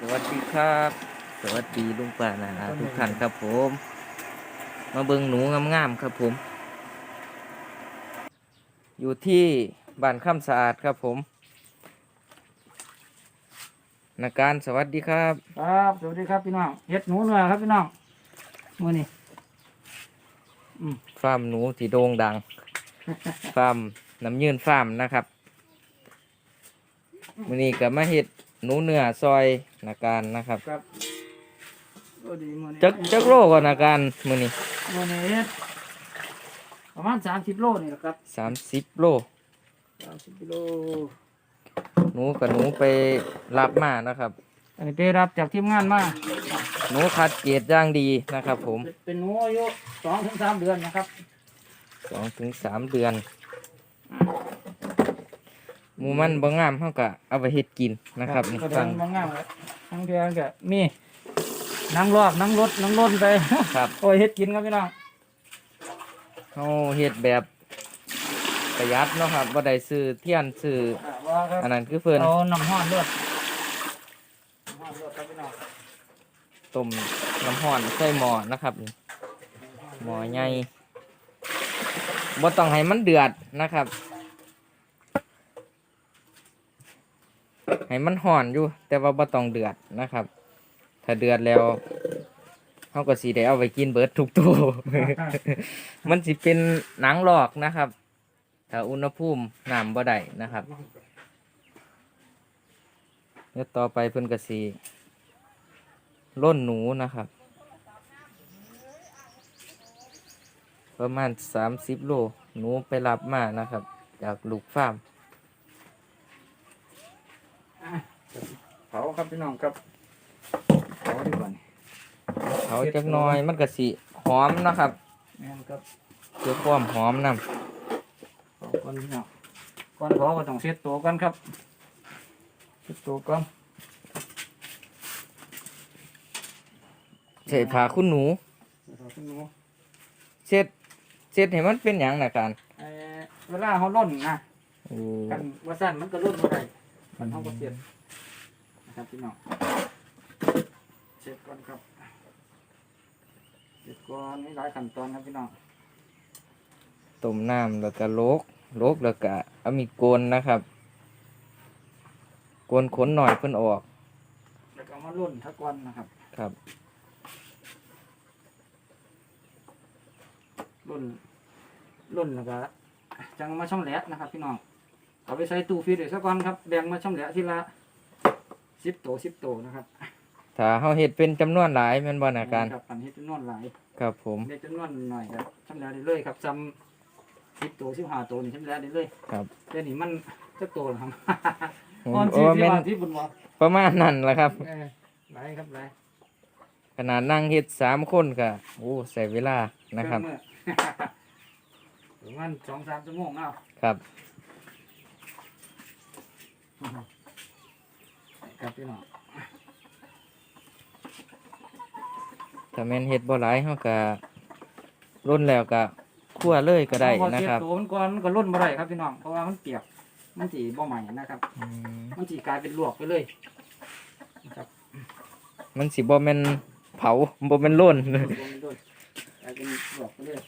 สวัสดีครับ สวัสดีลุงป้านาอาทุกท่านครับผม มาเบิ่งหนูงามๆครับผม อยู่ที่บ้านข้ามสะอาดครับผมนาการสวัสดีครับ ครับ สวัสดีครับพี่น้องเฮ็ดหนูเนื้อครับพี่น้องมื้อนี้ฟาร์มหนูที่โด่งดัง ฟาร์มน้ำยืนฟาร์มนะครับมื้อนี้ก็มาเฮ็ดหนูเนื้อซอย นาการนะครับครับโอ้ดีมื้อนี้จักจักโลก่อนนาการมื้อนี้มื้อนี้เฮ็ดประมาณ30โลนี่แหละครับสามสิบโล30กิโลหนูกับหนูไปรับมานะครับอันนี้ไปรับจากทีมงานมาหนูคัดเกรดอย่างดีนะครับผมเป็นหนูอายุ2ถึง3เดือนนะครับสองถึงสามเดือน หมูมันบ่งามเท่ากับเอาไปเฮ็ดกินนะครับนี่ก็เดิฟันงมางามครับทั้งเดือนก็มีนั่งรอบนั่งรถนั่งรถไปครับโอ้ยเฮ็ดกินครับพี่น้องเขาเฮ็ดแบบประหยัดเนาะครับบ่ได้ซื้อเทียนซื้ออ่าว่าครับอันนั้นคือเพิ่นเอาน้ำห้อนรดน้ำห้อนรดครับพี่น้องต้มน้ำร้อนใส่หม้อนะครับนี่หม้อใหญ่บ่ต้องให้มันเดือดนะครับ ให้มันห่อนอยู่ แต่ว่าบ่ต้องเดือดนะครับ ถ้าเดือดแล้วเขาก็สีได้เอาไปกินเบิร์ดทุกตัว มันสิเป็นหนังหลอกนะครับ ถ้าอุณหภูมิน้ำบ่ได้นะครับแล้วต่อไปเพิ่นก็สีล่นหนูนะครับ ประมาณสามสิบโลหนูไปรับมานะครับ จากลูกฟาร์ม เผาครับพี่น้องครับเผาดีกว่านี่เขาจักหน้อยมันก็สีหอมนะครับแม่นครับเพื่อความหอมนำเผาก่อนพี่น้องก่อนเผาก็ต้องเช็ดตัวก่อนครับเช็ดตัวก่อนใส่ผ้าคุณหนูเผาขึ้นหนูเช็ดเช็ดให้มันเป็นอย่างนะการเอ่อเวลาเขาล่นนะโอ้กันว่าสั้นมันก็ล่นบ่ได้มันเขาก็เช็ดนะ ครับพี่น้องเช็ดก่อนครับเช็ดก่อนมีหลายขั้นตอนครับพี่น้องต้มน้ำแล้วก็โลกโลกแล้วก็เอามีดโกนนะครับโกนขนหน่อยเพิ่นออก แล้วก็เอามาล่นทักวันนะครับครับรุ่นรุ่นแล้วก็จังมาช่องแหลกนะครับ พี่น้องเอาไปใส่ตู้ฟรีดไว้สักวันครับแบ่งมาช่องแหลกทีละ สิบโตสิบโตนะครับถ้าเฮาเฮ็ดเป็นจำนวนหลายแม่นบ่นะการครับอันนี้จำนวนหลายครับผมเด็กจำนวนหน่อยครับช่องแหลกได้เลยครับจำสิบโตสิบห้าโตนี่ช่องแหลกได้เลยครับเดี๋ยวนี้มันจะโตแล้วครับโอ้ตอนโอ้ที่ที่แม่นว่าที่บุญบอกประมาณนั้นล่ะครับ เออหลายครับหลายขนาดนั่งเฮ็ดสามคนก็โอ้ใส่เวลานะครับ เมื่อ ประมาณสองสามชั่วโมงเนาะ ครับ ครับพี่น้องถ้าแม่นเฮ็ดบ่หลายเฮาก็ร่นแล้วก็คั่วเลยก็ได้พอนะเสียครับตัวมันก่อนมันก็ล่นบ่ได้ครับพี่น้อง เพราะว่ามันเปียก มันสีบ่ใหม่นะครับ อืมมันสีกลายเป็นลวกไปเลยนะครับมันสิบ่แม่นเผาบ่แม่นร่น ลวกไปเลยกลายเป็นลวกไปเลย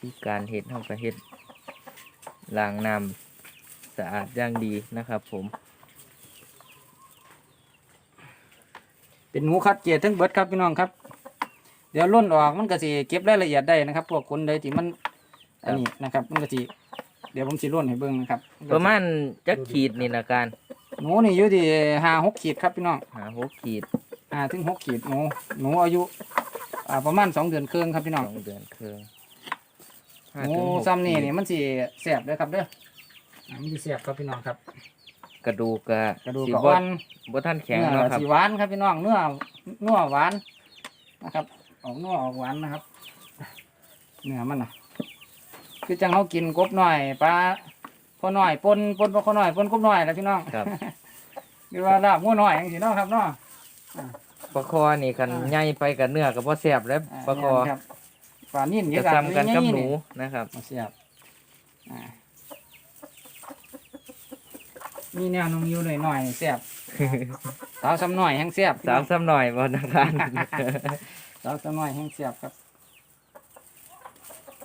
ที่การเฮ็ดเฮาก็เฮ็ดล้างน้ำ สะอาดอย่างดีนะครับผม เป็นหมูคัดเกล็ดทั้งเบิดครับพี่น้องครับ เดี๋ยวล่นออกมันก็สิเก็บรายละเอียดได้นะครับ พวกคนใดที่มันอันนี้นะครับ มันก็สิเดี๋ยวผมสิล่นให้เบิ่งนะครับประมาณจักขีดนี่ละการหนูนี่อยู่ที่ห้าหกขีดครับพี่น้องหาหกขีดห้าถึงหกขีดหนูหนูอายุอ่าประมาณสองเดือนครึ่งครับพี่น้องสองเดือนครึ่งหมูซ้ำนี่นี่มันสิแสบเลยครับเด้ออ่า มันสิแสบครับพี่น้องครับ กระดูกก็กระดูกสิกระบ่อ่อนบ่ทันแข็งเนื้อเนาะครับสีหวานครับพี่น้องเนื้อเนื้อหวานนะครับ ออกเนื้อออกหวานนะครับเนื้อมันนะคือจังเขากินกบหน่อยปลาพอหน่อยปนปนปลาข้อหน่อยปนกบหน่อยแล้วพี่น้องครับหรือว่าลาบงัวหน่อยอย่างนี้เนาะครับเนาะ ปลาคอนี่คันใหญ่ไปกับเนื้อก็บ่แซ่บแล้วปลาคอเนี่ยครับปลานิ่นจะซ้ำกันกับหนูนะครับ มาเสียบอ่า มีแนวนุ่งอยู่หน่อยๆแซ่บสาวซ้ำหน่อยแห้งแซ่บสามซ้ำหน่อยบนทานสาวซ้ำหน่อยแห้งแซ่บครับ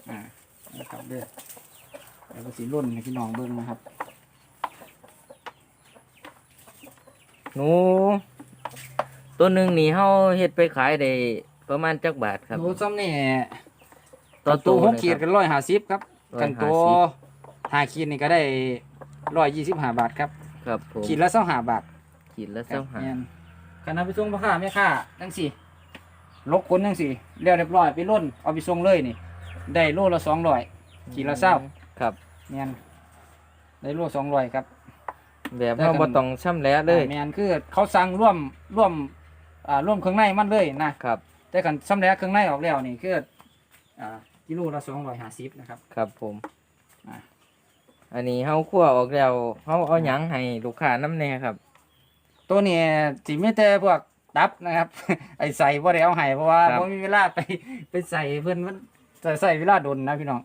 อ่านะครับเด้อแล้วก็สีรุ่นให้พี่น้องเบิ่งนะครับหนู ตัวหนึ่งนี่เฮาเฮ็ดไปขายได้ประมาณจักบาทครับดูซ้ำนี่ต่อตัวตัวหกเลยขีดครับกันร้อยห้าสิบครับ กันตัว150ห้าขีดนี่ก็ได้ ร้อยยี่สิบห้าบาทครับครับผมขีดละเศร้าห้าบาทขีดละครัเส้าบหาแม่นกันเอาไปส่งพ่อค้าแม่ค้าทั้งสี่ลกคนทั้งสี่เรียบเรียบร้อยไปล้นเอาไปส่งเลยนี่ ได้โลละสองร้อยขีดละเศร้าครับแมนได้โลสองร้อยครับแบบได้เฮากันบ่ต้องช่ำแหละเลยอ่าแมนคือเขาสั่งร่วมร่วมอ่าร่วมเครื่องในมันเลยนะครับ แต่กันซ้ำแล้วเครื่องในออกแล้วนี่คืออ่ากิโลละสองร้อยห้าสิบนะครับ ครับผม อ่าอันนี้เฮาคั่วออกแล้วเฮาเอาหยังให้ลูกค้าน้ำแน่ครับ ตัวนี้สิมีแต่พวกตับนะครับ ไอใส่บ่ได้เอาให้เพราะว่าครับบ่มีเวลาไปไปใส่เพิ่นมันจะใส่เวลาโดนนะพี่น้อง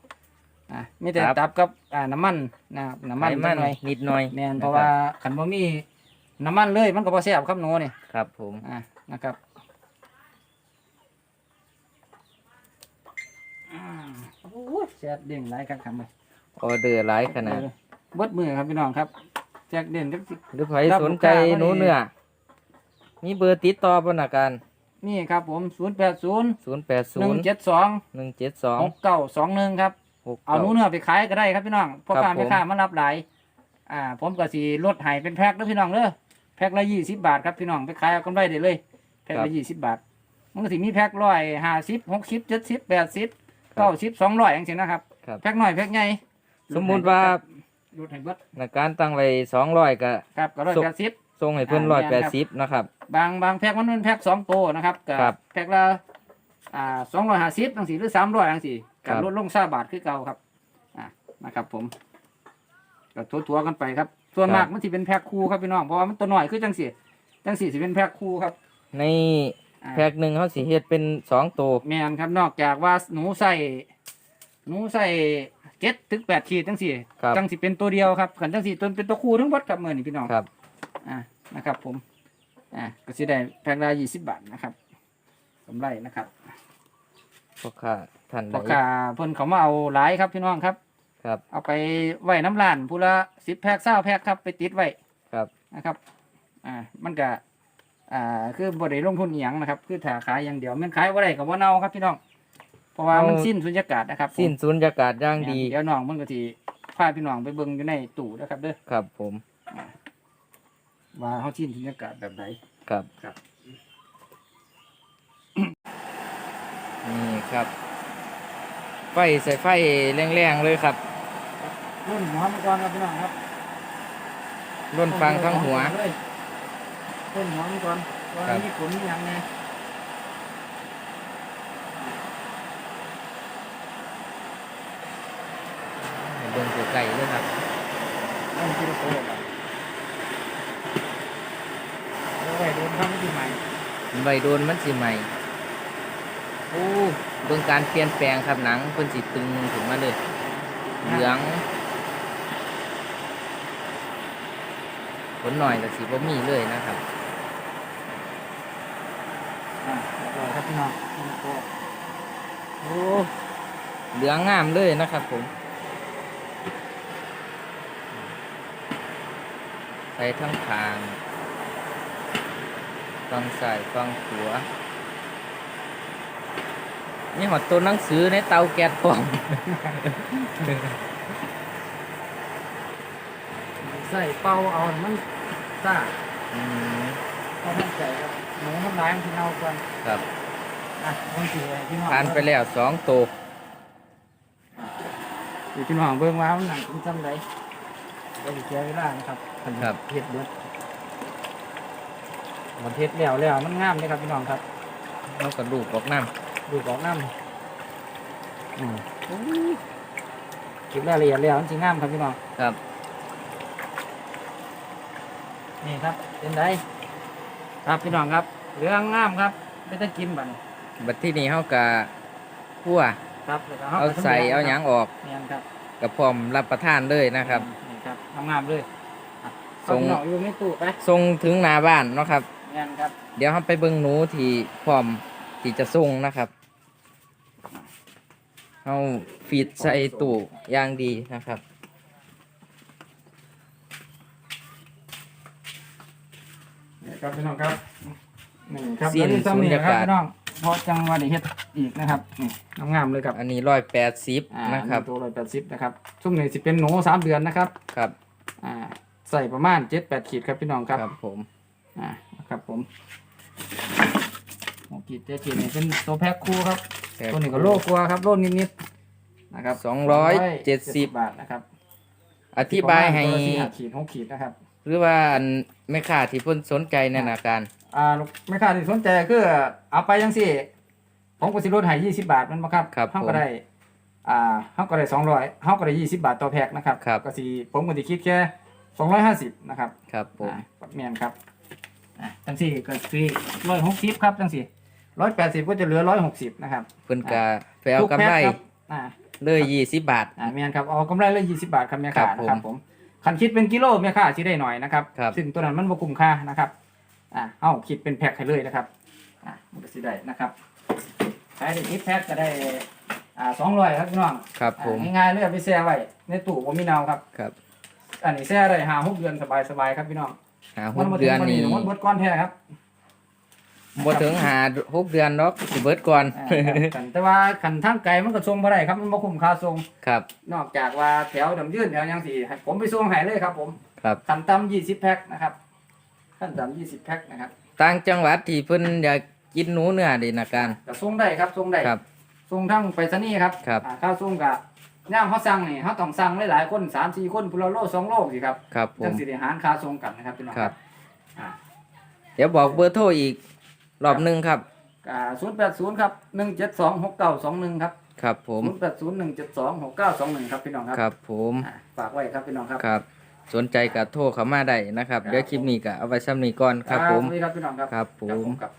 อะมีแต่ครับ ตับกับอ่าน้ำมันนะครับน้ำมันไขจัมักนหน่อยนิดหน่อยแม่นเพราะว่าคันบ่มีน้ำมันเลยมันก็บ่แซ่บครับหนูนี่ครับผมอะนะครับอ่าโอ้ยแซ่บเด้งหลายครับครับ ออเดอร์หลายขนาดเบิดมือครับพี่น้องครับแจกเด่นจักสิหรือใครรับสนใจลูกค้าหนูมานี่เนื้อมีเบอร์ติดต่อบนอาการนี่ครับผม 080 080 172 172หกเก้าสองหนึ่งครับเอาหนูเนื้อไปขายก็ได้ครับพี่น้องพ่อครัค้าบแม่ค้ามารับหลายอ่า ผมก็สีลดให้เป็นแพ็คเด้อพี่น้องเด้อแพ็คละยี่สิบบาทครับพี่น้องไปขายเอากำไรได้เลยแพ็คครัละบยี่สิบบาทมันก็สิมีแพ็คร้อยห้าสิบหกสิบเจ็ดสิบแปดสิบเก้าสิบสองร้อยอย่างเช่นนะครับครับแพ็คน้อยแพ็คใหญ่ สมมุติว่าลดให้เบิดในการตั้งไว้200ก็ ครับก็ร้อยส่งแปดสิบส่งให้เพิ่นอ่าแม่นครับ180นะครับ บางบางแพ็คมันเป็นแพ็คสองโตวนะครับก็ครับแพ็คละอ่าสองร้อยห้าสิบจังสี่หรือสามร้อยจังสี่ครัก็บลดลงซาบาทคือเก่าครับอ่านะครับ ผมก็ทัวๆกันไปครับ ส่วนมากมันสิเป็นแพ็คคู่ครับพี่น้องเพราะว่ามันตัวหน่อยคือจังสี่จังสี่สิเป็นแพ็คคู่ครับในอ่า แพ็คหนึ่งเขาสิเฮ็ดเป็นสองตัว แมนครับนอกจากว่าหนูใส่หนูใส่ เจ็ดถึงแปดขีดจังสี่ครับจังสิเป็นตัวเดียวครับขันจังสี่ตัวเป็นตัวคู่ทั้งหมดครับเมื่อนี่พี่น้องครับ อ่านะครับ ผม อ่าก็สิได้แพ็คละยี่สิบบาทนะครับกำไรนะครับพ่อค้าท่านใดพอขาเพิ่นเขามาเอาหลายครับพี่น้องครับ ครับ เอาไปไว้น้ำลานผู้ละสิบแพ็คเศร้าแพ็คครับ ไปติดไว้ครับ นะครับ อ่า มันก็อ่า คือบริลงทุนอหย่างนะครับ คือถ้าขายอย่างเดียวมันขายว่าไรกับว่าเน่าครับพี่น้องเพ ราะว่ามันสิ้นสุญญากาศนะครับสิ้นสุญญากาศอย่างดี เดี๋ยวน้องมันก็ทีพาพี่น้องไปเบิ่งอยู่ในตู้นะครับเด้อครับ ผมว่าเขาสิ้นสุญญากาศแบบไหนครับครับ นี่ครับ ไฟใส่ไฟแรงๆเลยครับรุ่นหัวมันก่อนครับพี่น้องครับร่นฟังทั้งหัวเลยรุ่นหัวมันก่อนว่าครับมีขนมีหยังไง เบิ่ง ไกลๆเลยครับนั่นคือโคตรเอาไว้โดนทำที่ใหม่ใบโดนมันสิใหม่โอ้เบิ่งการเปลี่ยนแปลงครับหนังเพิ่นสิตึงถึงมาเลยเหลืองผลหน่อยแต่สิบ่มีเลยนะครับอ่าเรียบร้อยครับพี่น้องนี่โคตรโอ้เหลืองงามเลยนะครับผม ใส่ทั้งทาง ฟังซ้ายฟังขวานี่หอดตัวหนังสือในเตาแก๊สพร้อมใส่เป่าเอาให้มันซ่าอืมเอามันใจครับหนูมันล้างที่เอาก่อนครับอะบางทีพี่น้องทานไปแล้วสองตัวอยู่พี่น้องเบิ่งว่ามันหนังเป็นจำไดก็สิเสียเวลานะครับ ครับ เฮ็ดเบิดมันเฮ็ดแล้วแล้วมันงามเลยครับพี่น้องครับแล้วก็ลูกออกน้ดูกออกน้ำอืมเก็บรายละเอียดแล้วมันสิงามครับพี่น้องำครับ นี่ครับเป็นไดครับพี่น้องครับเหลืองงามครับไม่ต้องกินบัดนบัดที่นี้เขากะคั่วครับแล้วก็เอาใส่เอาหยังออกเนี่ยครับกับพร้อมรับประทานเลยนะครับ นี่ครับงามๆเลย ส่ง เอาพี่น้องอยู่ในตู้ไปส่งถึงหน้าบ้านเนาะครับแม่นครับเดี๋ยวเราไปเบิ่งหนูที่พร้อมที่จะส่งนะครับเอาฟีดใส่ตู้อย่างดีนะครับ นี่ครับพี่น้องครับนี่ครับสิ้นแล้วซ้ำนี่นะครับสุญญากาศ พี่น้องเพอจังหวะนี้เฮ็ดอีกนะครับนี่งามๆเลยครับอันนี้ร้อยแปดสิบอ่านะครับตัวร้อยแปดสิบนะครับช่วงนี้สิเป็นหนูสามเดือนนะครับ ครับ อ่า ใส่ประมาณเจ็ดแปดขีดครับพี่น้องครับครับผมอ่าครับผมหกขีดเจ็ดขีดนี่เป็นตัวแพ็คคู่ครับตัวนี้ก็โลกว่าครับโลนิดๆนะครับสองร้อยเจ็ดสิบ270บาทนะครับ อธิบายให้ตัวละสี่ห้าขีดหกขีดนะครับ หรือว่าอันแม่ค้าที่เพิ่นสนใจในนาการอ่าลูกไม่ค่าที่สนใจคือเอาไปยังสี่ผมก็สิลดให้ยี่สิบบาทแมันบ่ครับครับเฮาผมก็ได้อ่าเฮาก็ได้สองร้อยเฮาก็ได้ยี่สิบบาทต่อแพ็คนะครับครับก็สิผมก็สิคิดแค่ สองร้อยห้าสิบนะครับครับผมอ่าปัดเมียนครับอ่าจังสี่ก็สิร้อยหกสิบครับจังสี่ร้อยแปดสิบก็จะเหลือร้อยหกสิบนะครับเพิ่นก็ไปเอาทุกำไรแพ็คคบอ่าเลยยี่สิบบาทอ่าเมียนครับเอากำไรเลยยี่สิบบาทครับแม่ครัค้าบผมนะครับผมคันคิดเป็นกิโลแม่ค้าสิได้หน่อยนะครับครับซึ่งตัวนั้นมันบ่คุ้มค่านะครับอ่าเอาคิดเป็นแพ็คให้เลยนะครับอ่ามันก็สิได้นะครับขายได้อีกแพ็คก็ได้อ่าสองร้อยครับพี่น้องครับผมอ่าง่ายๆเลยเอาไปแช่ไว้ในตู้บ่มีเนาครับครับ อันนี้แช่ได้ห้าหกเดือนสบายๆครับพี่น้องหาหมักบ่ถึเดืงอนวันนี่นี้มันเบิดก้อนแท้ครับบ่ถึงหาหกเดือนดอกสิเบิดก่อนอ่าครับแต่ว่าขันทางไกลมันก็ส่งบ่ได้ครับมันบ่คุ้มค่าส่งครับ นอกจากว่าแถวดำยื่นแถวยังสี่ให้ผมไปส่งให้เลยครับ ผมครับขั้นต่ำยี่สิบแพ็คนะครับขั้นต่ำยี่สิบแพ็คนะครับต่างจังหวัดที่เพิ่นอยากกินหนูเนื้อดีนาการก็ส่งได้ครับส่งได้ครับส่งทั้งไปรษณีย์ครับครับอ่าข้าวส่งกับ ย่างเขาสั่งนี่เขาต้องสั่งหลายๆคนสามสี่คนพุละโลสองโลสิครับครับผจัมงสิได้หารค่าส่งกันนะครับพี่น้องครับ อ่าเดี๋ยวบอกเบอร์โทรอีกรอบหนึงครับ ศูนย์แปดศูนย์ครับหนึ่งเจ็ดสองหกเก้าสองหนึ่งครับครับผม ศูนย์แปดศูนย์หนึ่งเจ็ดสองหกเก้าสองหนึ่งครับพี่น้องครับครับผม อ่าฝากไว้ครับพี่น้องครับ ครับ สนใจก็โทรเข้ามาได้นะครับ ครับ เดี๋ยวคลิปนี้ก็เอาไว้ซ้ำนี้ก่อนครับผม สวัสดีครับพี่น้องครับครับผครับผมมครับ